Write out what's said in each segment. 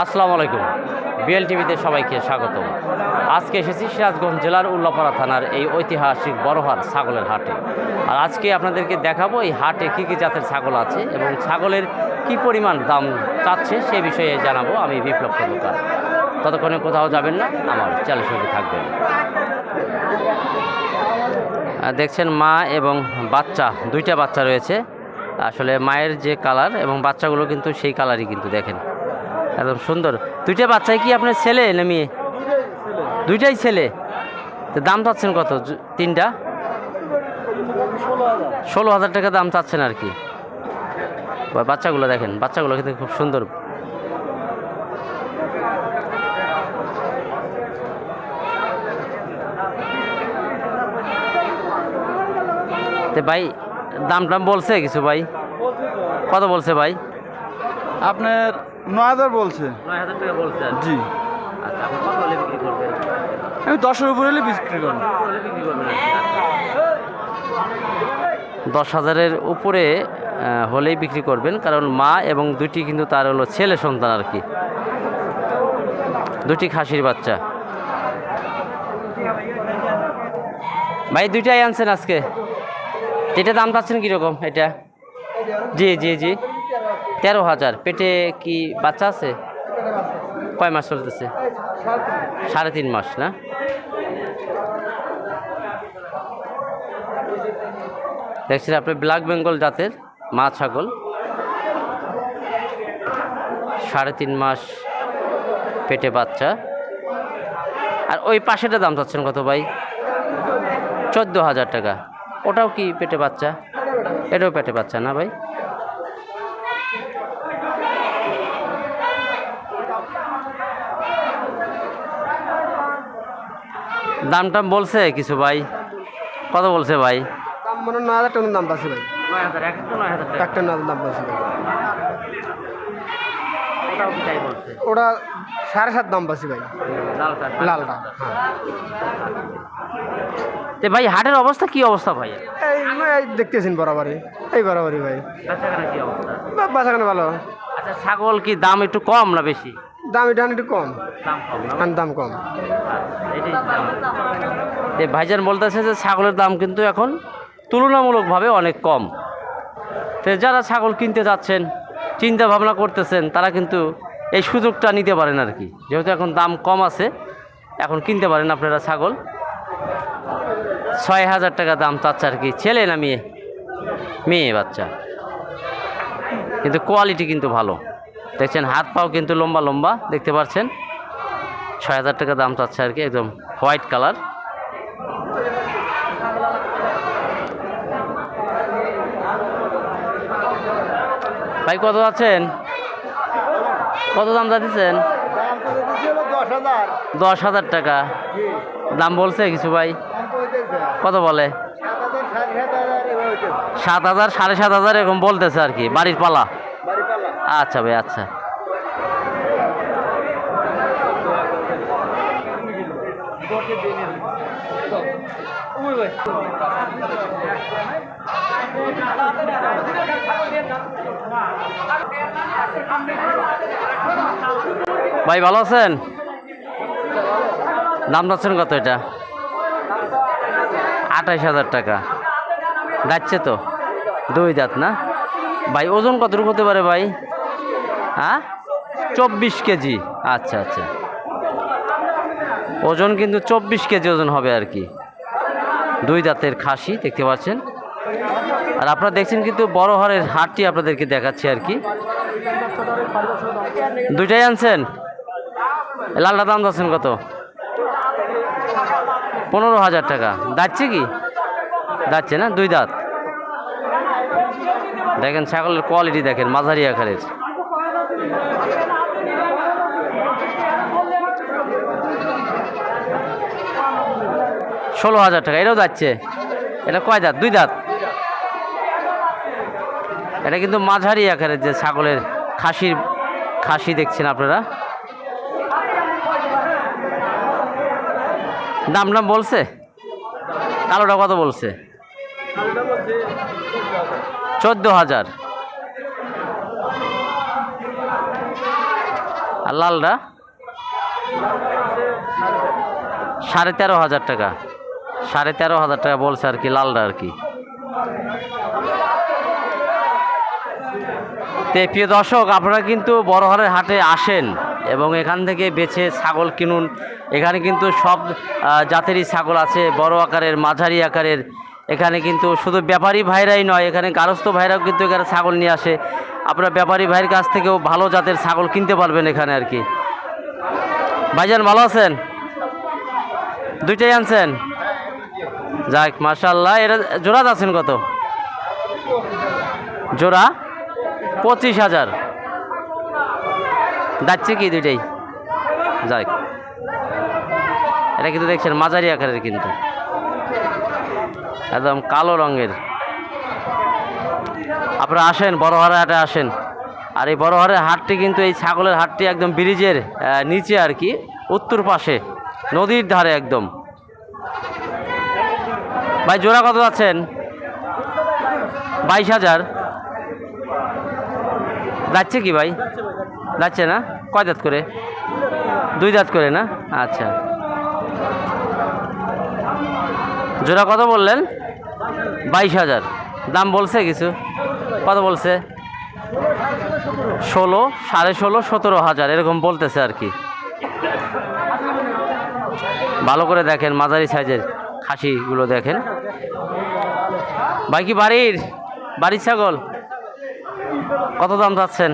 আসসালামু আলাইকুম। বিএল টিভিতে সবাইকে স্বাগত আজকে এসেছি সিরাজগঞ্জ জেলার উল্লাপাড়া থানার এই ঐতিহাসিক বড়হাট ছাগলের হাটে। আর আজকে আপনাদেরকে দেখাবো এই হাটে কী কী জাতের ছাগল আছে এবং ছাগলের কি পরিমাণ দাম চাচ্ছে সে বিষয়ে জানাব আমি বিপ্লব খন্দকার। ততক্ষণে কোথাও যাবেন না, আমার চ্যানেল সঙ্গে থাকবেন। দেখছেন মা এবং বাচ্চা, দুইটা বাচ্চা রয়েছে। আসলে মায়ের যে কালার এবং বাচ্চাগুলো কিন্তু সেই কালারই কিন্তু দেখেন। একদম সুন্দর। দুইটা বাচ্চাই কি আপনার ছেলে না মেয়ে? দুইটাই ছেলে। তো দাম চাচ্ছেন কত? তিনটা? ষোলো হাজার টাকা দাম চাচ্ছেন আর কি। বাচ্চাগুলো দেখেন, বাচ্চাগুলো কিন্তু খুব সুন্দর। ভাই, দাম টাম বলছে কিছু ভাই? কত বলছে ভাই? আপনার নয় হাজার বলছে। নয় হাজার টাকা বলছে। জি। আচ্ছা আপনি কত হলে বিক্রি করবেন? আমি দশের উপরে হলে বিক্রি করব। দশ হাজারের উপরে হলেই বিক্রি করবেন কারণ মা এবং দুটি কিন্তু তার হলো ছেলে সন্তান আর কি। দুটি খাসির বাচ্চা। ভাই দুইটাই আনছেন আজকে? এটা দাম পাচ্ছেন কীরকম এটা? জি জি জি। তেরো হাজার। পেটে কি বাচ্চা আছে? কয় মাস চলতেছে? সাড়ে তিন মাস, না? দেখছেন আপনি ব্ল্যাক বেঙ্গল জাতের মা ছাগল। সাড়ে তিন মাস পেটে বাচ্চা। আর ওই পাশেটা দাম চাচ্ছেন কত ভাই? চোদ্দ হাজার টাকা। ওটাও কি পেটে বাচ্চা? এটাও পেটে বাচ্চা না ভাই? দাম টাম বলছে কিছু ভাই? কত বলছে ভাই? দাম মনে নয় হাজার টাকার দাম ভাই। একটা নয় দাম ওটা সাড়ে সাত দাম পাচ্ছে ভাই। লালটা হ্যাঁ। তে ভাই হাটের অবস্থা কি অবস্থা ভাই? এই এই দেখতেছেন বরাবরই। এই বরাবরই ভাই। বেচাকেনা কি অবস্থা? বা- বাঁচাখানে ভালো। আচ্ছা ছাগল কি দাম একটু কম না বেশি? দাম এটা একটু কম। দাম কম তে ভাইজান বলতেছে যে ছাগলের দাম কিন্তু এখন তুলনামূলকভাবে অনেক কম। তো যারা ছাগল কিনতে যাচ্ছেন চিন্তা ভাবনা করতেছেন তারা কিন্তু এই সুযোগটা নিতে পারেন আর কি। যেহেতু এখন দাম কম আছে এখন কিনতে পারেন আপনারা ছাগল। ছয় হাজার টাকা দাম চাচ্ছে আর কি। ছেলে না মেয়ে? মেয়ে বাচ্চা। কিন্তু কোয়ালিটি কিন্তু ভালো। দেখছেন, হাত পাও কিন্তু লম্বা লম্বা, দেখতে পাচ্ছেন? ছয় হাজার টাকা দাম চাচ্ছে আর কি, একদম হোয়াইট কালার। ভাই, কত আছেন কত দাম যাচ্ছেন দশ হাজার দশ হাজার টাকা। দাম বলছে কিছু ভাই? কত বলে? সাত হাজার, সাড়ে সাত হাজার, এরকম বলতেছে আর কি, বাড়ির পালা। আচ্ছা ভাই আচ্ছা। ভাই, ভালো আছেন? দাম যাচ্ছেন কত এটা? আঠাইশ হাজার টাকা। যাচ্ছে তো। দুই দাঁত না? ভাই, ওজন কতটুকু হতে পারে ভাই? হ্যাঁ? চব্বিশ কেজি। আচ্ছা আচ্ছা। ওজন কিন্তু চব্বিশ কেজি ওজন হবে আর কি। দুই দাঁতের খাসি, দেখতে পাচ্ছেন। আর আপনারা দেখছেন কিন্তু বড় হারের হাটটি আপনাদেরকে দেখাচ্ছি আর কি। দুইটাই আনছেন? লালটা দাম যাচ্ছেন কত? পনেরো হাজার টাকা। যাচ্ছে কি? যাচ্ছে না? দুই দাঁত। দেখেন ছাগলের কোয়ালিটি দেখেন, মাঝারি আকারের। ষোলো হাজার টাকা, এটাও যাচ্ছে। এটা কয় দাঁত? দুই দাঁত। এটা কিন্তু মাঝারি আকারের যে ছাগলের খাসির, খাসি দেখছেন আপনারা? দাম দাম বলছে? কালোটা কত বলছে? চোদ্দ হাজার। আর লালটা? সাড়ে তেরো হাজার টাকা। সাড়ে তেরো হাজার টাকা বলছে আর কি, লালটা আর কি। প্রিয় দর্শক, আপনারা কিন্তু বড়হারের হাটে আসেন এবং এখান থেকে বেছে ছাগল কিনুন। এখানে কিন্তু সব জাতেরই ছাগল আছে, বড় আকারের, মাঝারি আকারের। এখানে কিন্তু শুধু ব্যাপারী ভাইরাই নয়, এখানে গারস্থ ভাইরাও কিন্তু এখানে ছাগল নিয়ে আসে। আপনারা ব্যাপারী ভাইয়ের কাছ থেকেও ভালো জাতের ছাগল কিনতে পারবেন এখানে আর কি। ভাইজান, ভালো আছেন? দুইটাই আনছেন? যাক মার্শাল্লাহ এটা জোড়া আছেন কত? জোড়া পঁচিশ হাজার। যাচ্ছে কি দুইটাই? যাক। এটা কিন্তু দেখছেন মাঝারি আকারের কিন্তু। একদম কালো রঙের। আপনারা আসেন, বড় হারে হাটে আসেন। আর এই বড় হারের হাটটি কিন্তু এই ছাগলের হাটটি একদম ব্রিজের নিচে আর কি, উত্তর পাশে, নদীর ধারে একদম। ভাই, জোড়া কত আছেন বাইশ হাজার। যাচ্ছে কি ভাই? যাচ্ছে না? কয় দাঁত করে? দুই দাঁত করে না? আচ্ছা। জোড়া কত বললেন? বাইশ হাজার। দাম বলছে কিছু? কত বলছে? ষোলো, সাড়ে ষোলো, সতেরো হাজার, এরকম বলতেছে আর কি। ভালো করে দেখেন, মাঝারি সাইজের খাসিগুলো দেখেন। ভাই কি বাড়ির? বাড়ির ছাগল? কত দাম চাচ্ছেন?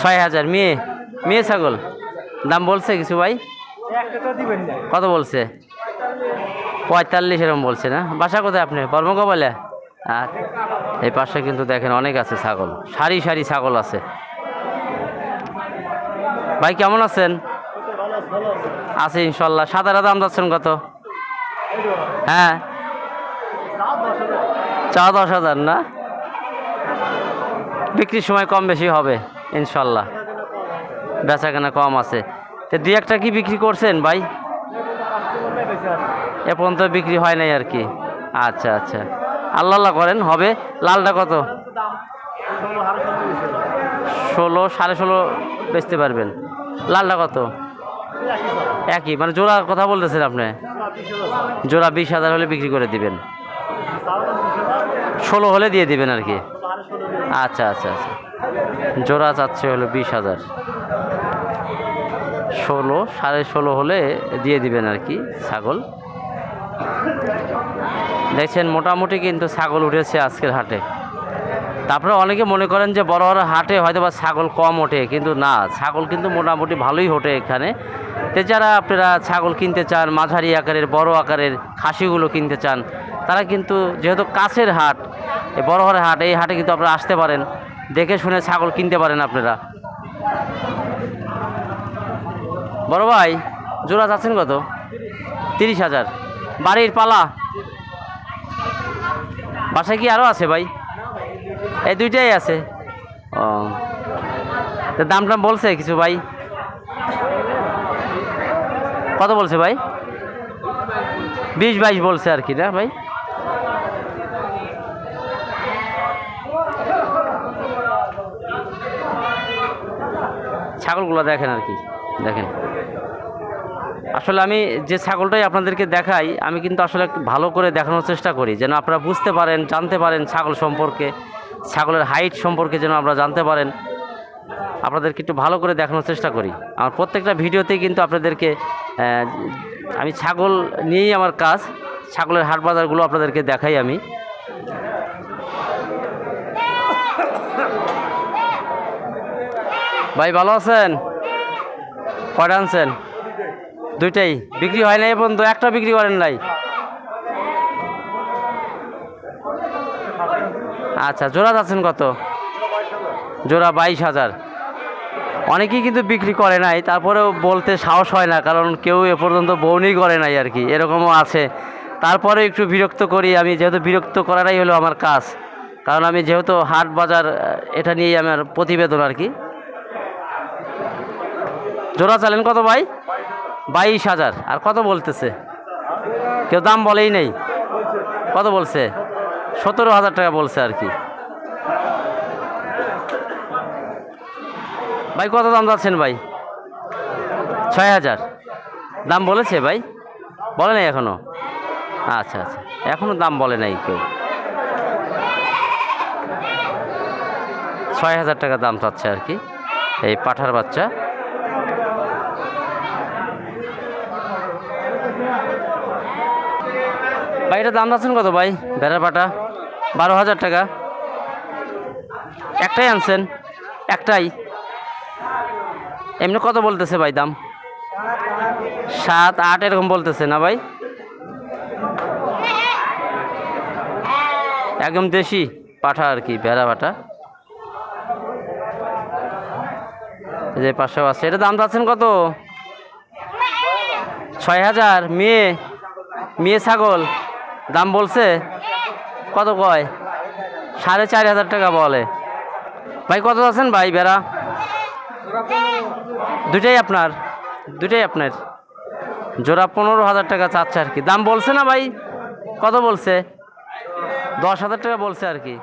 ছয় হাজার। মেয়ে? মেয়ে ছাগল? দাম বলছে কিছু ভাই? কত বলছে? পঁয়তাল্লিশ এরকম বলছে না? বাসা কোথায় আপনি বর্মকবলে আর এই পাশে কিন্তু দেখেন অনেক আছে ছাগল। সারি সারি ছাগল আছে। ভাই কেমন আছেন? আছে ইনশাল্লাহ। সাদারা দাম যাচ্ছেন কত? হ্যাঁ? চা দশ হাজার, না? বিক্রির সময় কম বেশি হবে, ইনশাল্লাহ। বেচা কেনা কম আছে। তো দুই একটা কি বিক্রি করছেন ভাই? এ পর্যন্ত বিক্রি হয় নাই আর কি। আচ্ছা আচ্ছা। আল্লাহ আল্লাহ করেন, হবে। লালটা কত? ষোলো, সাড়ে ষোলো বেচতে পারবেন। লালটা কত? একই মানে জোড়ার কথা বলতেছেন আপনি? জোড়া বিশ হাজার হলে বিক্রি করে দিবেন। ষোলো হলে দিয়ে দিবেন আর কি? আচ্ছা আচ্ছা আচ্ছা। জোড়া চাচ্ছে হলো বিশ হাজার। ষোলো, সাড়ে ষোলো হলে দিয়ে দিবেন আর কি, ছাগল। দেখছেন, মোটামুটি কিন্তু ছাগল উঠেছে আজকের হাটে। তারপরে অনেকে মনে করেন যে বড় বড় হাটে হয়তো বা ছাগল কম ওঠে, কিন্তু না, ছাগল কিন্তু মোটামুটি ভালোই ওঠে এখানে। তো যারা আপনারা ছাগল কিনতে চান, মাঝারি আকারের, বড় আকারের খাসিগুলো কিনতে চান, তারা কিন্তু যেহেতু কাছের হাট এই বড় বড় হাট, এই হাটে কিন্তু আপনারা আসতে পারেন। দেখে শুনে ছাগল কিনতে পারেন আপনারা। বড় ভাই, জোড়া যাচ্ছেন কত? তিরিশ হাজার। বাড়ির পালা। বাসায় কি আরও আছে ভাই? এই দুইটাই আছে। ও। দাম টাম বলছে কিছু ভাই? কত বলছে ভাই? বিশ বাইশ বলছে আর কি, না ভাই? ছাগলগুলো দেখেন আর কি। দেখেন। আসলে আমি যে ছাগলটাই আপনাদেরকে দেখাই, আমি কিন্তু আসলে ভালো করে দেখানোর চেষ্টা করি, যেন আপনারা বুঝতে পারেন, জানতে পারেন ছাগল সম্পর্কে, ছাগলের হাইট সম্পর্কে যেন আমরা জানতে পারেন। আপনাদেরকে একটু ভালো করে দেখানোর চেষ্টা করি। আমার প্রত্যেকটা ভিডিওতেই কিন্তু আপনাদেরকে আমি ছাগল নিয়েই আমার কাজ, ছাগলের হাট বাজারগুলো আপনাদেরকে দেখাই আমি। ভাই, ভালো আছেন? কয়টা আনছেন? দুইটাই। বিক্রি হয় নাই বন্ধু, একটা বিক্রি করেন নাই। আচ্ছা জোড়া যাচ্ছেন কত? জোড়া বাইশ হাজার। অনেকেই কিন্তু বিক্রি করে নাই, তারপরেও বলতে সাহস হয় না, কারণ কেউ এ পর্যন্ত বউনি করে নাই আর কি, এরকমও আছে। তারপরে একটু বিরক্ত করি, আমি যেহেতু বিরক্ত করাটাই হলো আমার কাজ, কারণ আমি যেহেতু হাট বাজার এটা নিয়েই আমার প্রতিবেদন আর কি। জোড়া চালেন কত ভাই? বাইশ হাজার। আর কত বলতেছে? কেউ দাম বলেই নেই। কত বলছে? সতেরো হাজার টাকা বলছে আর কি। ভাই, কত দাম যাচ্ছেন ভাই? ছয় হাজার। দাম বলেছে ভাই? বলে নাই এখনও? আচ্ছা আচ্ছা। এখনও দাম বলে নাই কেউ। ছয় হাজার টাকা দাম চাচ্ছে আর কি। এই পাঠার বাচ্চা। ভাই, এটা দাম যাচ্ছেন কত ভাই? ভেড়ার পাটা বারো হাজার টাকা। একটাই আনছেন? একটাই? এমনি কত বলতেছে ভাই দাম? সাত, আট এরকম বলতেছে না ভাই? একদম দেশি পাঠা আর কি, ভেড়া পাঠা যে পাঁচশো আছে। এটা দাম চাচ্ছেন কত? ছয় হাজার। মেয়ে? মেয়ে ছাগল? দাম বলছে? কত কয়? সাড়ে চার হাজার টাকা বলে। ভাই, কত আছেন ভাই বেড়া দুটাই আপনার? দুটাই আপনার? জোড়া পনেরো হাজার টাকা চাচ্ছে আর কি। দাম বলছে না ভাই? কত বলছে? দশ হাজার টাকা বলছে আর কি।